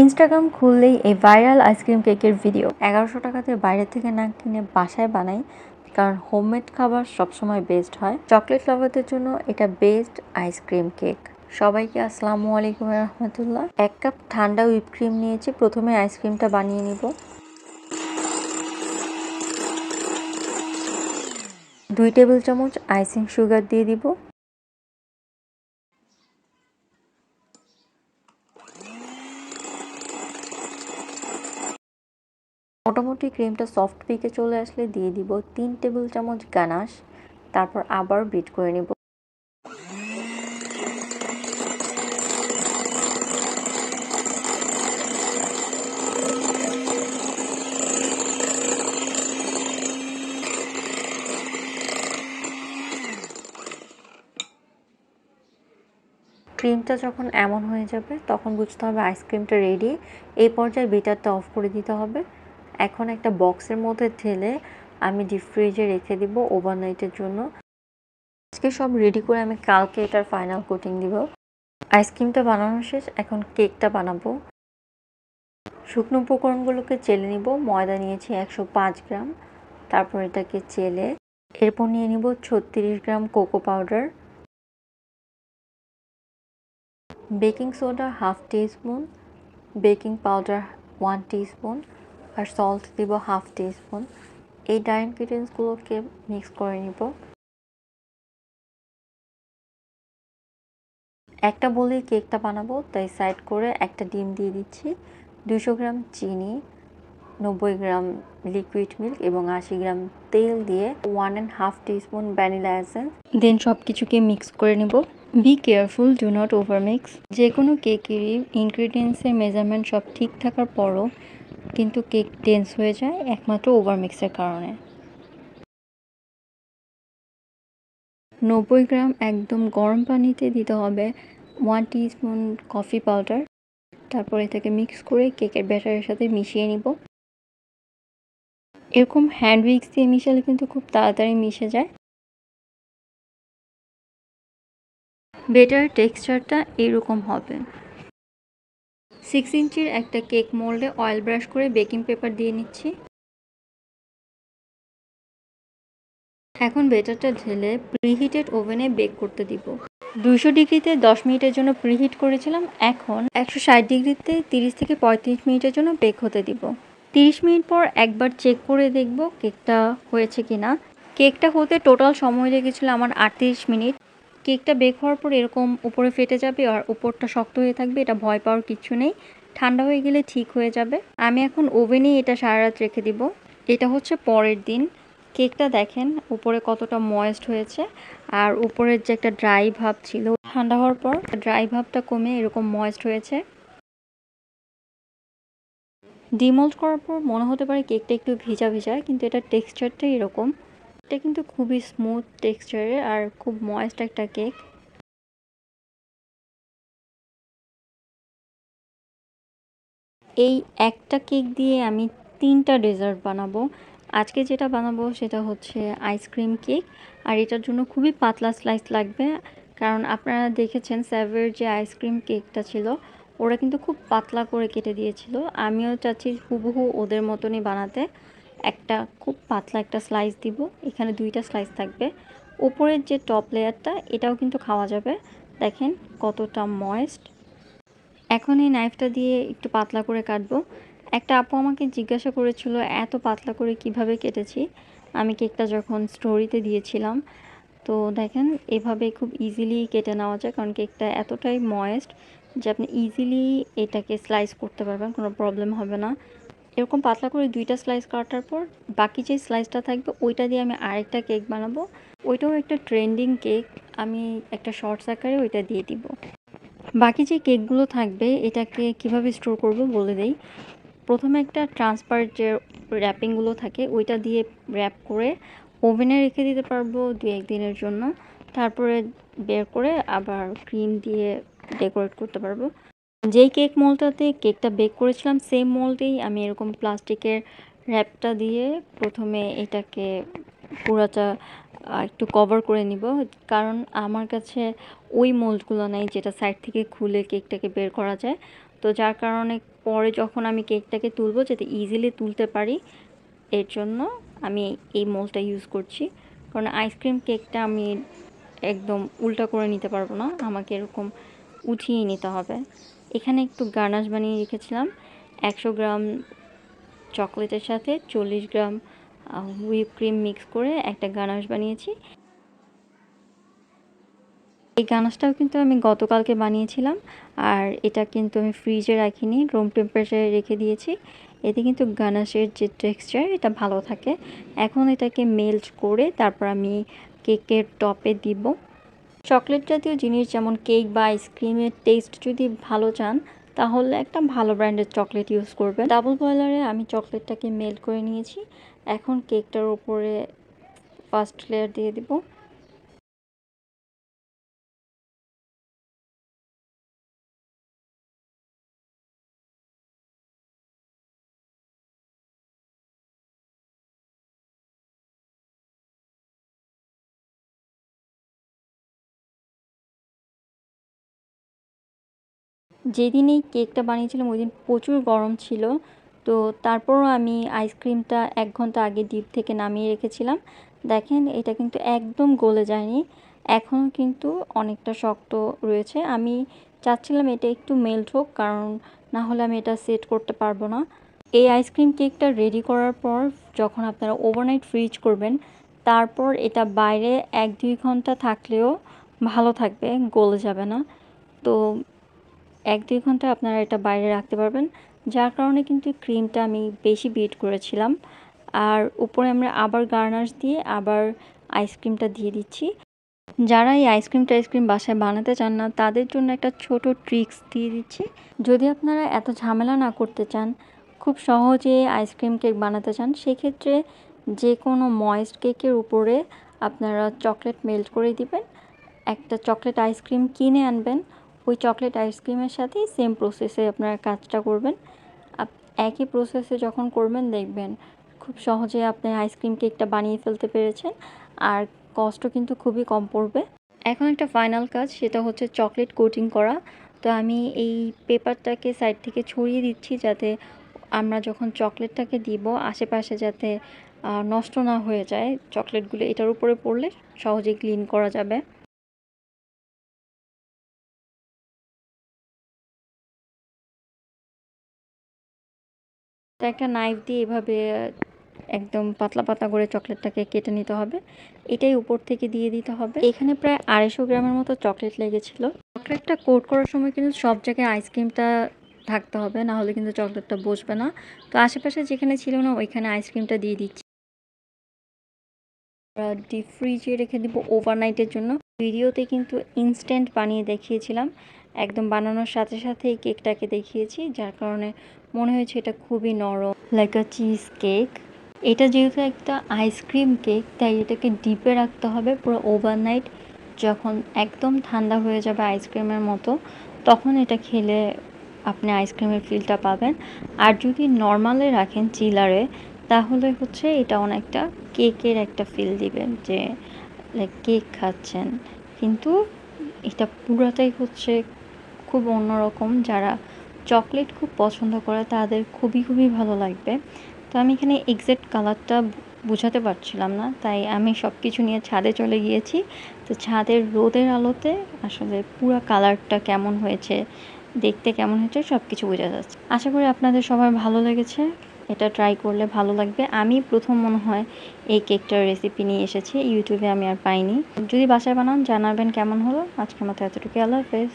Instagram খুললেই এই viral ice cream কেকের ভিডিও এগারোশো টাকাতে বাইরে থেকে না কিনে বাসায় বানাই, কারণ হোমমেড খাবার সবসময় বেস্ট হয়। চকলেট লাভারদের জন্য এটা বেস্ট আইসক্রিম কেক সবাইকে আসসালামু আলাইকুম রহমতুল্লাহ। এক কাপ ঠান্ডা হুইপ ক্রিম নিয়েছি, প্রথমে আইসক্রিমটা বানিয়ে নিব। দুই টেবিল চামচ আইসিং সুগার দিয়ে দিব। মোটামুটি ক্রিমটা সফট পিকে চলে আসলে দিয়ে দিব তিন টেবিল চামচ গানাশ, তারপর আবার বিট করে নিব। ক্রিমটা যখন এমন হয়ে যাবে, তখন বুঝতে হবে আইসক্রিমটা রেডি এই পর্যায়ে বিটারটা অফ করে দিতে হবে। এখন একটা বক্সের মধ্যে ঢেলে আমি ডিপ ফ্রিজে রেখে দিব ওভারনাইটের জন্য। আজকে সব রেডি করে আমি কালকে এটার ফাইনাল কোটিং দিব। আইসক্রিমটা বানানো শেষ, এখন কেকটা বানাবো। শুকনো উপকরণগুলোকে চেলে নিব, ময়দা নিয়েছি একশো পাঁচ গ্রাম। তারপর এটাকে চেলে এরপর নিয়ে নিব ছত্রিশ gram cocoa powder baking soda half teaspoon baking powder one teaspoon আর সল্ট দিব হাফ টিস্পুন এই ড্রাই ইনগ্রিডিয়েন্টসগুলোকে মিক্স করে নিব। একটা বলেই কেকটা বানাবো, তাই সাইড করে একটা ডিম দিয়ে দিচ্ছি। দুশো গ্রাম চিনি, নব্বই গ্রাম লিকুইড মিল্ক এবং আশি গ্রাম তেল দিয়ে one and half teaspoon vanilla essence then সব কিছুকে মিক্স করে নিব। Be careful do not over mix যে কোনো কেকেরই ইনগ্রিডিয়েন্টসের মেজারমেন্ট সব ঠিক থাকার পরও কিন্তু কেক ডেন্স হয়ে যায়, একমাত্র ওভার মিক্সের কারণে। নব্বই গ্রাম একদম গরম পানিতে দিতে হবে ওয়ান স্পুন কফি পাউডার তারপর এটাকে মিক্স করে কেকের ব্যাটারের সাথে মিশিয়ে নিব। এরকম হ্যান্ড উইক্স দিয়ে মিশালে কিন্তু খুব তাড়াতাড়ি মিশে যায়। বেটার টেক্সচারটা এরকম হবে। সিক্স ইঞ্চির একটা কেক মোল্ডে অয়েল ব্রাশ করে বেকিং পেপার দিয়ে নিচ্ছি। এখন বেটারটা ঢেলে প্রিহিটেড ওভেনে বেক করতে দিব। দুইশো ডিগ্রিতে দশ মিনিটের জন্য প্রিহিট করেছিলাম, এখন একশো ষাট ডিগ্রিতে তিরিশ থেকে পঁয়ত্রিশ মিনিটের জন্য বেক হতে দিব। তিরিশ মিনিট পর একবার চেক করে দেখব কেকটা হয়েছে কি না কেকটা হতে টোটাল সময় লেগেছিলো আমার আটত্রিশ মিনিট। কেকটা বেক হওয়ার পর এরকম উপরে ফেটে যাবে আর উপরটা শক্ত হয়ে থাকবে, এটা ভয় পাওয়ার কিছু নেই। ঠান্ডা হয়ে গেলে ঠিক হয়ে যাবে। আমি এখন ওভেনেই এটা সারা রাত রেখে দিব। এটা হচ্ছে পরের দিন। কেকটা দেখেন উপরে কতটা ময়েস্ট হয়েছে আর উপরের যে একটা ড্রাই ভাব ছিল, ঠান্ডা হওয়ার পর ড্রাই ভাবটা কমে এরকম ময়েস্ট হয়েছে। ডিমোল্ড করার পর মনে হতে পারে কেকটা একটু ভিজা ভিজা, কিন্তু এটা টেক্সচারটা এরকম। এটা কিন্তু খুবই স্মুথ টেক্সচারের আর খুব ময়েস্ট একটা কেক এই একটা কেক দিয়ে আমি তিনটা ডেজার্ট বানাবো। আজকে যেটা বানাবো সেটা হচ্ছে আইসক্রিম কেক আর এটার জন্য খুবই পাতলা স্লাইস লাগবে। কারণ আপনারা দেখেছেন স্যাভের যে আইসক্রিম কেকটা ছিল, ওরা কিন্তু খুব পাতলা করে কেটে দিয়েছিল। আমিও চাচ্ছি হুবহু ওদের মতনই বানাতে। একটা খুব পাতলা একটা স্লাইস দিব। এখানে দুইটা স্লাইস থাকবে। উপরের যে টপ লেয়ারটা এটাও কিন্তু খাওয়া যাবে। দেখেন কতটা ময়েস্ট এখন এই নাইফটা দিয়ে একটু পাতলা করে কাটবো। একটা আপু আমাকে জিজ্ঞাসা করেছিল, এত পাতলা করে কীভাবে কেটেছি? আমি কেকটা যখন স্টোরিতে দিয়েছিলাম, তো দেখেন এভাবে খুব ইজিলি কেটে নেওয়া যায়, কারণ কেকটা এতটাই ময়েস্ট যে আপনি ইজিলি এটাকে স্লাইস করতে পারবেন, কোনো প্রবলেম হবে না। এরকম পাতলা করে দুইটা স্লাইস কাটার পর বাকি যে স্লাইসটা থাকবে, ওইটা দিয়ে আমি আরেকটা কেক বানাবো। ওইটাও একটা ট্রেন্ডিং কেক আমি একটা শর্টস আকারে ওইটা দিয়ে দিব। বাকি যে কেকগুলো থাকবে, এটাকে কীভাবে স্টোর করব বলে দেই। প্রথমে একটা ট্রান্সপারেন্ট যে র্যাপিংগুলো থাকে, ওইটা দিয়ে র্যাপ করে ওভেনে রেখে দিতে পারব দু একদিনের জন্য। তারপরে বের করে আবার ক্রিম দিয়ে ডেকোরেট করতে পারব। যেই কেক মোলটাতে কেকটা বেক করেছিলাম সেম মোলটেই আমি এরকম প্লাস্টিকের র্যাপটা দিয়ে প্রথমে এটাকে পুরাটা একটু কভার করে নিব। কারণ আমার কাছে ওই মোল্ডগুলো নেই যেটা সাইড থেকে খুলে কেকটাকে বের করা যায়। তো যার কারণে পরে যখন আমি কেকটাকে তুলবো যাতে ইজিলি তুলতে পারি, এর জন্য আমি এই মোলটা ইউজ করছি। কারণ আইসক্রিম কেকটা আমি একদম উল্টা করে নিতে পারব না। আমাকে এরকম উঠিয়ে নিতে হবে। এখানে একটু গার্নাশ বানিয়ে রেখেছিলাম। একশো গ্রাম চকলেটের সাথে চল্লিশ গ্রাম হুইপ ক্রিম মিক্স করে একটা গানাশ বানিয়েছি। এই গানাশটাও কিন্তু আমি গতকালকে বানিয়েছিলাম আর এটা কিন্তু আমি ফ্রিজে রাখিনি রুম টেম্পারেচারে রেখে দিয়েছি। এতে কিন্তু গানাশের যে টেক্সচার এটা ভালো থাকে। এখন এটাকে মেল্ট করে তারপর আমি কেকের টপে দিব। চকলেট জাতীয় জিনিস যেমন কেক বা আইসক্রিমের টেস্ট যদি ভালো চান, তাহলে একটা ভালো ব্র্যান্ডের চকলেট ইউজ করবেন। ডাবল বয়লারে আমি চকলেটটাকে মেল্ট করে নিয়েছি। এখন কেকটার উপরে ফার্স্ট লেয়ার দিয়ে দিব। যেদিন এই কেকটা বানিয়েছিলাম ওই দিন প্রচুর গরম ছিল। তো তারপরও আমি আইসক্রিমটা এক ঘণ্টা আগে ডিপ থেকে নামিয়ে রেখেছিলাম। দেখেন, এটা কিন্তু একদম গলে যায়নি। এখনও কিন্তু অনেকটা শক্ত রয়েছে। আমি চাচ্ছিলাম এটা একটু মেল্ট হোক, কারণ না হলে আমি এটা সেট করতে পারব না। এই আইসক্রিম কেকটা রেডি করার পর যখন আপনারা ওভারনাইট ফ্রিজ করবেন, তারপর এটা বাইরে এক দুই ঘণ্টা থাকলেও ভালো থাকবে, গলে যাবে না। তো এক দুই ঘণ্টা আপনারা এটা বাইরে রাখতে পারবেন। যার কারণে কিন্তু ক্রিমটা আমি বেশি বিট করেছিলাম। আর উপরে আমরা আবার গার্নার্স দিয়ে আবার আইসক্রিমটা দিয়ে দিচ্ছি। যারা এই আইসক্রিম টাইসক্রিম বাসায় বানাতে চান না, তাদের জন্য একটা ছোট ট্রিক্স দিয়ে দিচ্ছি। যদি আপনারা এত ঝামেলা না করতে চান, খুব সহজে আইসক্রিম কেক বানাতে চান, সেক্ষেত্রে যে কোনো ময়েস্ট কেকের উপরে আপনারা চকলেট মেল্ট করে দিবেন। একটা চকলেট আইসক্রিম কিনে আনবেন। ওই চকলেট আইসক্রিমের সাথেই সেম প্রসেসে আপনারা কাজটা করবেন। একই প্রসেসে যখন করবেন, দেখবেন খুব সহজে আপনি আইসক্রিম কেকটা বানিয়ে ফেলতে পেরেছেন। আর কষ্ট কিন্তু খুবই কম পড়বে। এখন একটা ফাইনাল কাজ, সেটা হচ্ছে চকলেট কোটিং করা। তো আমি এই পেপারটাকে সাইড থেকে ছড়িয়ে দিচ্ছি যাতে আমরা যখন চকলেটটাকে দিব, আশেপাশে যাতে নষ্ট না হয়ে যায় চকলেটগুলো এটার উপরে পড়লে সহজে ক্লিন করা যাবে। তো একটা নাইফ দিয়ে এভাবে, একদম পাতলা পাতলা করে চকলেটটাকে কেটে নিতে হবে। এটাই উপর থেকে দিয়ে দিতে হবে। এখানে প্রায় আড়াইশো গ্রামের মতো চকলেট লেগেছিল। চকলেটটা কোট করার সময় কিন্তু সব জায়গায় আইসক্রিমটা থাকতে হবে, না হলে কিন্তু চকলেটটা বসবে না। তো আশেপাশে যেখানে ছিল না, ওইখানে আইসক্রিমটা দিয়ে দিচ্ছি। ডিপ ফ্রিজে রেখে দিব ওভারনাইটের জন্য। ভিডিওতে কিন্তু ইনস্ট্যান্ট বানিয়ে দেখিয়েছিলাম। একদম বানানোর সাথে সাথে এই কেকটাকে দেখিয়েছি, যার কারণে মনে হয়েছে এটা খুবই নরম লাইক আ চিজ কেক এটা যেহেতু একটা আইসক্রিম কেক তাই এটাকে ডিপে রাখতে হবে পুরো ওভারনাইট যখন একদম ঠান্ডা হয়ে যাবে আইসক্রিমের মতো, তখন এটা খেলে আপনি আইসক্রিমের ফিলটা পাবেন। আর যদি নর্মালে রাখেন চিলারে তাহলে হচ্ছে এটা অনেকটা কেকের একটা ফিল দিবে যে লাইক কেক খাচ্ছেন। কিন্তু এটা পুরাটাই হচ্ছে খুব অন্যরকম যারা চকলেট খুব পছন্দ করে, তাদের খুবই খুবই ভালো লাগবে। তো আমি এখানে এক্সাক্ট কালারটা বোঝাতে পারছিলাম না, তাই আমি সব কিছু নিয়ে ছাদে চলে গিয়েছি। তো ছাদের রোদের আলোতে আসলে পুরো কালারটা কেমন হয়েছে, দেখতে কেমন হয়েছে সব কিছু বোঝা যাচ্ছে। আশা করি আপনাদের সবার ভালো লেগেছে, এটা ট্রাই করলে ভালো লাগবে। আমি প্রথম মনে হয় এই কেকটার রেসিপি নিয়ে এসেছি ইউটিউবে আমি আর পাইনি। যদি বাসায় বানান, জানাবেন কেমন হলো। আজকের মতো এতটুকু আল্লাহ হাফেজ।